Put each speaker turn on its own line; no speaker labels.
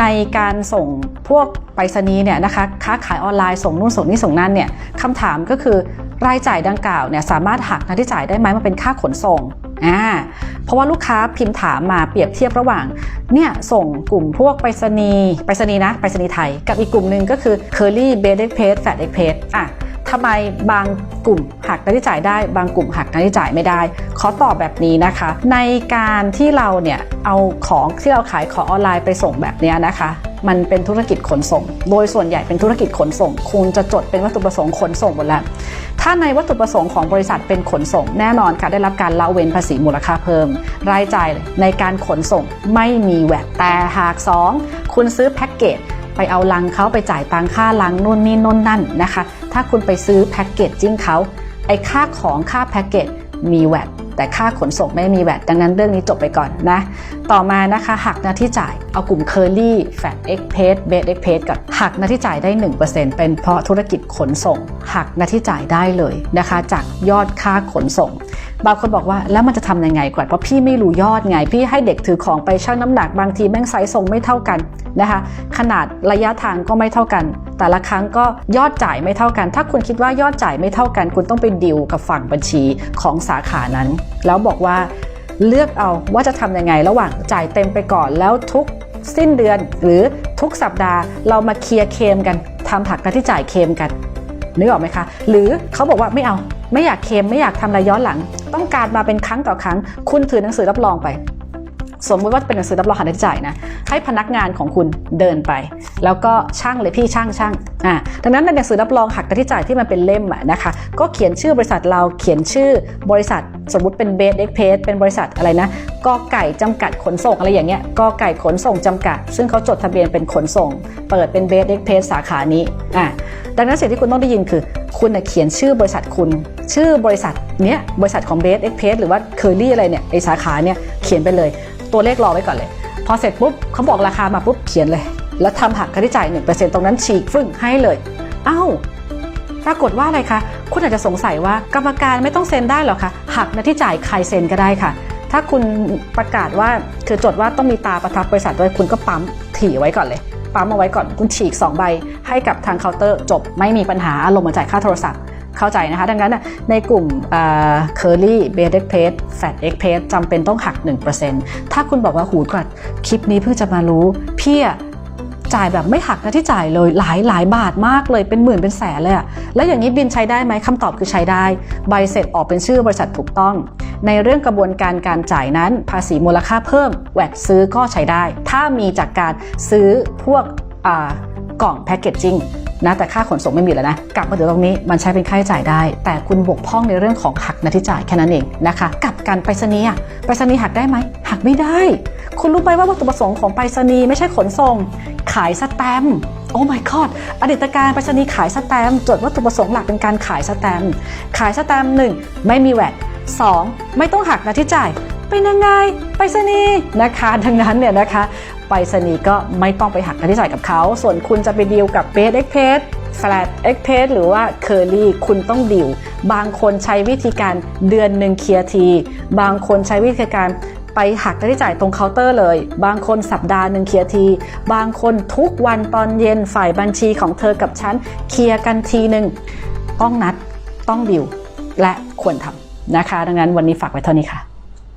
ในการส่งพวกไปรษณีย์เนี่ยนะคะค้าขายออนไลน์ส่งนู่นส่งนี่ส่งนั่นเนี่ยคำถามก็คือรายจ่ายดังกล่าวเนี่ยสามารถหักค่าที่จ่ายได้ไหมมาเป็นค่าขนส่งอ่าเพราะว่าลูกค้าพิมพ์ถามมาเปรียบเทียบระหว่างเนี่ยส่งกลุ่มพวกไปรษณีย์ไปรษณีย์นะไปรษณีย์ไทย กับอีกกลุ่มหนึ่งก็คือ Curly b a d e p a s e Fat e x p a s อะ ทำไมบางกลุ่มหักหน้าที่จ่ายได้ บางกลุ่มหักหน้าที่จ่ายไม่ได้ ขอตอบแบบนี้นะคะ ในการที่เราเนี่ยเอาของที่เราขายของออนไลน์ไปส่งแบบนี้นะคะมันเป็นธุรกิจขนส่ง โดยส่วนใหญ่เป็นธุรกิจขนส่ง คุณจะจดเป็นวัตถุประสงค์ขนส่งหมดแล้ว ถ้าในวัตถุประสงค์ของบริษัทเป็นขนส่ง แน่นอนค่ะได้รับการละเว้นภาษีมูลค่าเพิ่ม รายจ่ายในการขนส่งไม่มีแวดแต่หาก 2 คุณซื้อแพ็กเกจ ไปเอาลังเขาไปจ่ายตังค่าลังนู่นนี่นู่นนั่นนะคะ ถ้าคุณไปซื้อแพ็กเกจจิ้งเขาไอ้ค่าของค่าแพ็กเกจมีแวดแต่ค่าขนส่งไม่มีแวดดังนั้นเรื่องนี้จบไปก่อนนะ ต่อมานะคะหักหน้าที่จ่ายเอากลุ่ม Curly Fat X p a s b a s X p a s กับหักหน้าที่จ่ายได้ 1%เป็นเพราะธุรกิจขนส่ง หักหน้าที่จ่ายได้เลยนะคะ จากยอดค่าขนส่ง บางคนบอกว่าแล้วมันจะทำยังไงก่อนเพราะพี่ไม่รู้ยอดไง พี่ให้เด็กถือของไปชั่งน้ำหนักบางทีแม่งไซส์ทรงไม่เท่ากันนะคะ ขนาดระยะทางก็ไม่เท่ากัน แต่ละครั้งก็ยอดจ่ายไม่เท่ากัน ถ้าคุณคิดว่ายอดจ่ายไม่เท่ากัน คุณต้องไปดิวกับฝั่งบัญชีของสาขานั้น แล้วบอกว่าเลือกเอาว่าจะทำยังไงระหว่างจ่ายเต็มไปก่อนแล้วทุกสิ้นเดือนหรือทุกสัปดาห์เรามาเคลียร์เคมกันทำหักหน้าที่จ่ายเคมกัน นึกออกไหมคะ หรือเขาบอกว่าไม่เอาไม่อยากเค็มไม่อยากทำอะไรย้อนหลัง ต้องการมาเป็นครั้งต่อครั้ง คุณถือหนังสือรับรองไป สมมติว่าเป็นหนังสือรับรองหักหน้าที่จ่ายนะให้พนักงานของคุณเดินไป แล้วก็ช่างเลยพี่ช่างช่างอ่าดังนั้นในหนังสือรับรองหักหน้าที่จ่ายที่มันเป็นเล่มอะนะคะ ก็เขียนชื่อบริษัทเราเขียนชื่อบริษัท สมมุติเป็นเบสเอ็กเพสเป็นบริษัทอะไรนะกอไก่จำกัดขนส่งอะไรอย่างเงี้ยกอไก่ขนส่งจำกัด ซึ่งเขาจดทะเบียนเป็นขนส่ง เปิดเป็นเบสเอ็กเพสสาขานี้อ่าดังนั้นสิ่งที่คุณต้องได้ยินคือ คุณเขียนชื่อบริษัทคุณ ชื่อบริษัทเนี้ยบริษัทของเบสเอ็กเพสหรือว่าเคอรี่อะไรเนี่ยไอสาขาเนี่ยเขียนไปเลย ตัวเลขรอไว้ก่อนเลย พอเสร็จปุ๊บเขาบอกราคามาปุ๊บเขียนเลย แล้วทำหักค่าใช้จ่าย1%ตรงนั้นฉีกฟึ่งให้เลยเอ้าปรากฏว่าอะไรคะคุณอาจจะสงสัยว่ากรรมการไม่ต้องเซ็นได้หรอคะหักหน้าที่จ่ายใครเซ็นก็ได้ค่ะ ถ้าคุณประกาศว่าคือจดว่าต้องมีตาประทับบริษัทด้วยคุณก็ปั๊มถี่ไว้ก่อนเลยปั๊มเอาไว้ก่อนคุณฉีก 2 ใบ ให้กับทางเคาน์เตอร์จบไม่มีปัญหาอารมณ์มาจ่ายค่าโทรศัพท์ เข้าใจนะคะ ดังนั้นในกลุ่มเคอรี่เบสเอ็กเพสแฟตเอ็กเพสจำเป็นต้องหัก 1%ถ้าคุณบอกว่าหูกรัดคลิปนี้เพิ่งจะมารู้ พี่อะจ่ายแบบไม่หักน้าที่จ่ายเลยหลายหลายบาทมากเลยเป็นหมื่นเป็นแสนเลยอะแล้วอย่างนี้บินใช้ได้ไหมคำตอบคือใช้ได้ ใบเสร็จออกเป็นชื่อบริษัทถูกต้อง ในเรื่องกระบวนการการจ่ายนั้น ภาษีมูลค่าเพิ่มแวดซื้อก็ใช้ได้ ถ้ามีจากการซื้อพวกกล่องแพคเกจจิ้ง นะแต่ค่าขนส่งไม่มีแล้วนะ กลับมาถึงตรงนี้มันใช้เป็นค่าใช้จ่ายได้ แต่คุณบกพร่องในเรื่องของหักหน้าที่จ่ายแค่นั้นเองนะคะกับการไปรษณีย์ไปรษณีย์หักได้ไหมหักไม่ได้ คุณรู้ไหมว่าวัตถุประสงค์ของไปรษณีย์ไม่ใช่ขนส่ง ขายสแตมโอ้ my god อดีตการไปรษณีย์ขายสแตมจดวัตถุประสงค์หลักเป็นการขายสแตมขายสแตมหนึ่งไม่มีแวดสองไม่ต้องหักหน้าที่จ่าย เป็นยังไงไปรษณีย์นะคะดังนั้นเนี่ยนะคะไปรษณีย์ก็ไม่ต้องไปหักค่าใช้จ่ายกับเขา ส่วนคุณจะไปดีลกับเบสเอ็กเพสแฟลตเอ็กเพสหรือว่าเคอรี่คุณต้องดีลบางคนใช้วิธีการเดือนหนึ่งเคลียร์ที บางคนใช้วิธีการไปหักค่าใช้จ่ายตรงเคาน์เตอร์เลย บางคนสัปดาห์หนึ่งเคลียร์ที บางคนทุกวันตอนเย็นฝ่ายบัญชีของเธอกับฉันเคลียร์กันทีหนึ่งต้องนัดต้องดิวและควรทำนะคะ ดังนั้นวันนี้ฝากไว้เท่านี้ค่ะ